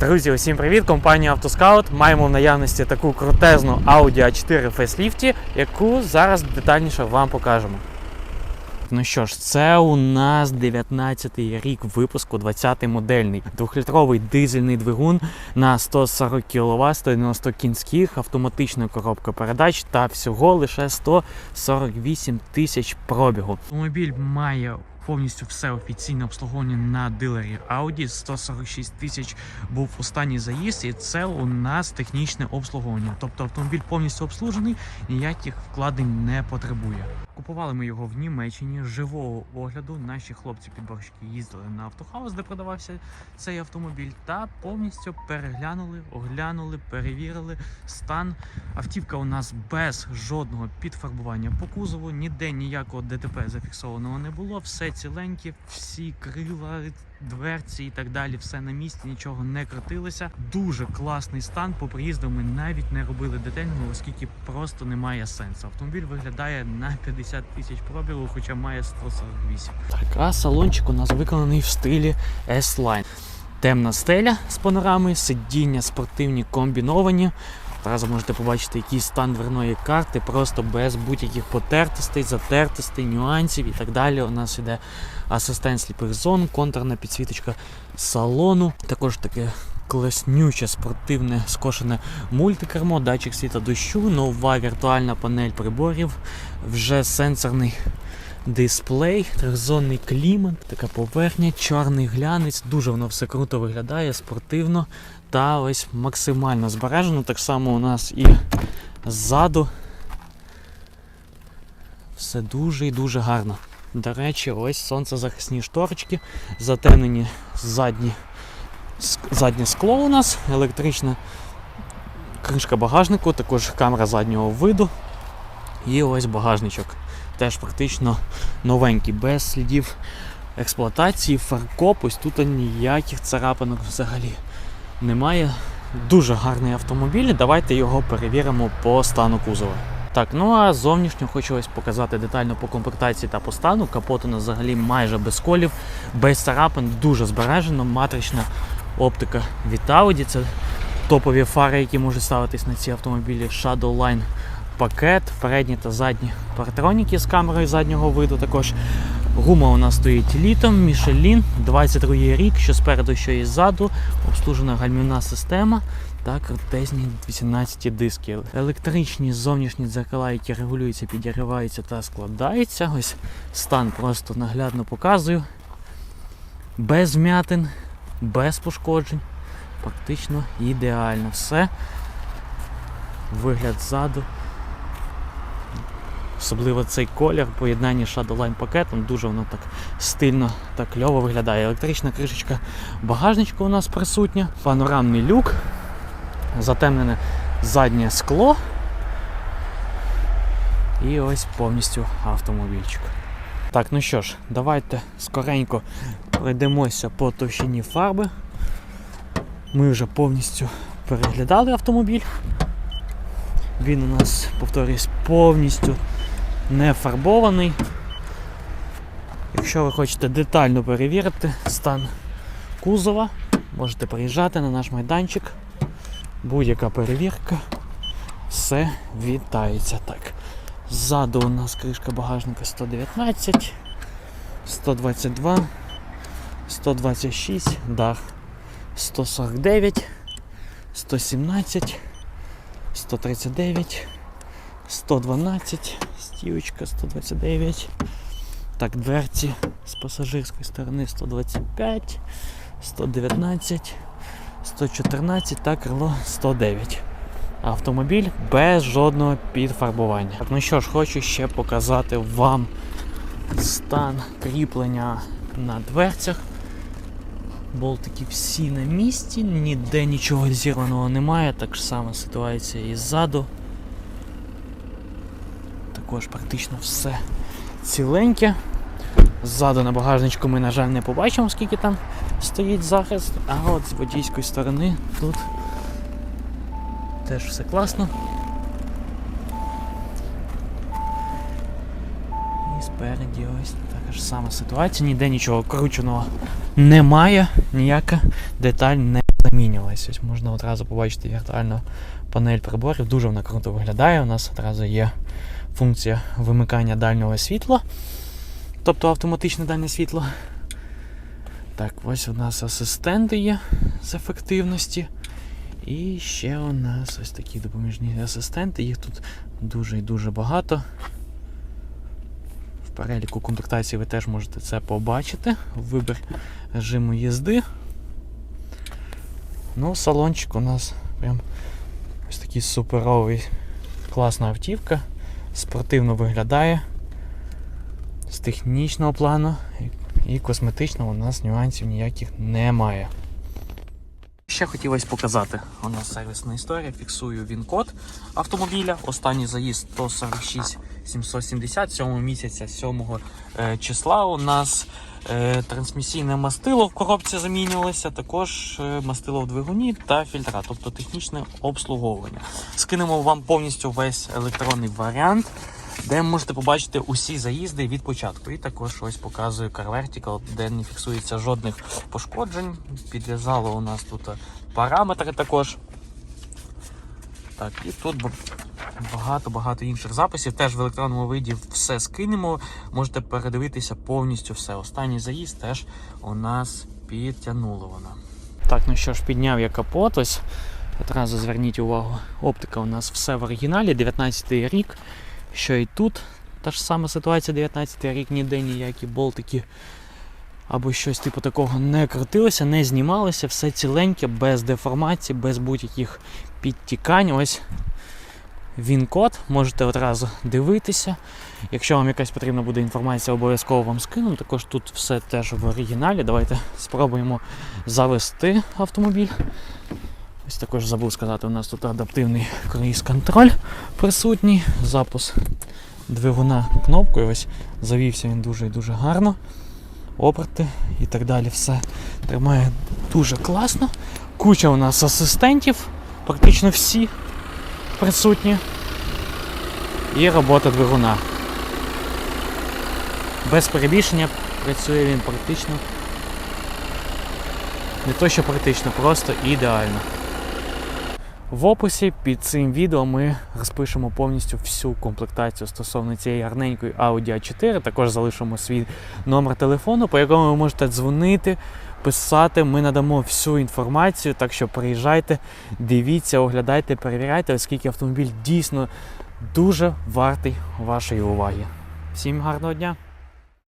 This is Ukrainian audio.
Друзі, усім привіт! Компанія Автоскаут. Маємо в наявності таку крутезну Audi A4 в фейсліфті, яку зараз детальніше вам покажемо. Ну що ж, це у нас 19-й рік випуску, 20-й модельний. Двохлітровий дизельний двигун на 140 кВт, 190 кінських, автоматична коробка передач та всього лише 148 тисяч пробігу. Автомобіль має повністю все офіційне обслуговування на дилері Audi. 146 тисяч був останній заїзд, і це у нас технічне обслуговування. Тобто автомобіль повністю обслужений, ніяких вкладень не потребує. Купували ми його в Німеччині живого огляду. Наші хлопці підборщики їздили на автохаус, де продавався цей автомобіль, та повністю переглянули, оглянули, перевірили стан. Автівка у нас без жодного підфарбування по кузову, ніде ніякого ДТП зафіксованого не було. Все ціленьке, всі крила, дверці і так далі, все на місці, нічого не крутилося. Дуже класний стан. По приїзду ми навіть не робили детального, оскільки просто немає сенсу. Автомобіль виглядає на 50 тисяч пробігу, хоча має 148. Так, а салончик у нас виконаний в стилі S-Line. Темна стеля з панорамою, сидіння спортивні комбіновані. Одразу можете побачити, який стан дверної карти, просто без будь-яких потертостей, затертостей, нюансів і так далі. У нас іде асистент сліпих зон, контурна підсвіточка салону. Також таке класнюче спортивне скошене мультикермо, датчик світа дощу, нова віртуальна панель приборів, вже сенсорний дисплей, трьохзонний клімат, така поверхня, чорний глянець. Дуже воно все круто виглядає, спортивно та ось максимально збережено. Так само у нас і ззаду. Все дуже і дуже гарно. До речі, ось сонцезахисні шторочки, затемнені задні, заднє скло у нас, електрична кришка багажнику, також камера заднього виду. І ось багажничок. Теж практично новенький, без слідів експлуатації, фаркоп, ось тут ніяких царапинок взагалі немає. Дуже гарний автомобіль. Давайте його перевіримо по стану кузова. Так, ну а зовнішньо хочу ось показати детально по комплектації та по стану. Капот у нас взагалі майже без колів, без царапин, дуже збережено, матрична оптика від Audi. Це топові фари, які можуть ставитись на ці автомобілі. Shadow Line пакет, передні та задні паратроніки з камерою заднього виду також. Гума у нас стоїть літом, Michelin, 22 рік, що спереду, що і ззаду, обслужена гальмівна система та крутезні 18 диски. Електричні зовнішні дзеркала, які регулюються, підігріваються та складаються. Ось стан просто наглядно показую. Без вмятин, без пошкоджень. Практично ідеально все. Вигляд ззаду. Особливо цей колір, поєднання з Shadowline пакетом, дуже воно так стильно та кльово виглядає. Електрична кришечка багажничка у нас присутня, панорамний люк, затемнене заднє скло. І ось повністю автомобільчик. Так, ну що ж, давайте скоренько пройдемося по товщині фарби. Ми вже повністю переглядали автомобіль. Він у нас, повторюсь, повністю не фарбований. Якщо ви хочете детально перевірити стан кузова, можете приїжджати на наш майданчик. Будь-яка перевірка, все вітається. Так. Ззаду у нас кришка багажника 119, 122, 126, дах 149, 117, 139, 112, стівочка 129. Так, дверці з пасажирської сторони 125, 119, 114 та крило 109. Автомобіль без жодного підфарбування. Так, ну що ж, хочу ще показати вам стан кріплення на дверцях. Болтики всі на місці, ніде нічого зірваного немає, так ж сама ситуація і ззаду. Також практично все ціленьке. Ззаду на багажничку ми, на жаль, не побачимо, скільки там стоїть захист, а от з водійської сторони тут теж все класно. І спереді ось така ж сама ситуація, ніде нічого крученого немає, ніяка деталь не замінювалася. Ось можна одразу побачити віртуальну панель приборів. Дуже вона круто виглядає. У нас одразу є функція вимикання дальнього світла, тобто автоматичне дальнє світло. Так, ось у нас асистенти є з ефективності. І ще у нас ось такі допоміжні асистенти. Їх тут дуже і дуже багато. В переліку комплектації ви теж можете це побачити. Вибір режиму їзди. Ну, салончик у нас прям ось такий суперовий, класна автівка. Спортивно виглядає. З технічного плану і- косметичного у нас нюансів ніяких немає. Ще хотілося показати. У нас сервісна історія. Фіксую він-код автомобіля. Останній заїзд 146 770 7 місяця 7 е, числа. У нас е, трансмісійне мастило в коробці замінювалося, також е, мастило в двигуні та фільтра, тобто технічне обслуговування. Скинемо вам повністю весь електронний варіант. Де можете побачити усі заїзди від початку. І також ось показую Car Vertical, де не фіксується жодних пошкоджень. Підв'язало у нас тут параметри також. Так, і тут багато-багато інших записів. Теж в електронному виді все скинемо. Можете передивитися повністю все. Останній заїзд теж у нас підтягнуло вона. Так, ну що ж, підняв я капот. Ось одразу зверніть увагу. Оптика у нас все в оригіналі, 19 рік. Що і тут та ж сама ситуація, 19 рік, ніде ніякі болтики або щось типу такого не крутилося, не знімалося, все ціленьке, без деформації, без будь-яких підтікань. Ось він код, можете одразу дивитися. Якщо вам якась потрібна буде інформація, обов'язково вам скину. Також тут все теж в оригіналі. Давайте спробуємо завести автомобіль. Ось також забув сказати, у нас тут адаптивний круїз-контроль присутній, запуск двигуна кнопкою. Ось завівся він дуже і дуже гарно. Оберти і так далі. Все тримає дуже класно. Куча у нас асистентів, практично всі присутні. І робота двигуна. Без перебільшення працює він практично. Не то, що практично, просто ідеально. В описі під цим відео ми розпишемо повністю всю комплектацію стосовно цієї гарненької Audi A4. Також залишимо свій номер телефону, по якому ви можете дзвонити, писати. Ми надамо всю інформацію. Так що приїжджайте, дивіться, оглядайте, перевіряйте, оскільки автомобіль дійсно дуже вартий вашої уваги. Всім гарного дня!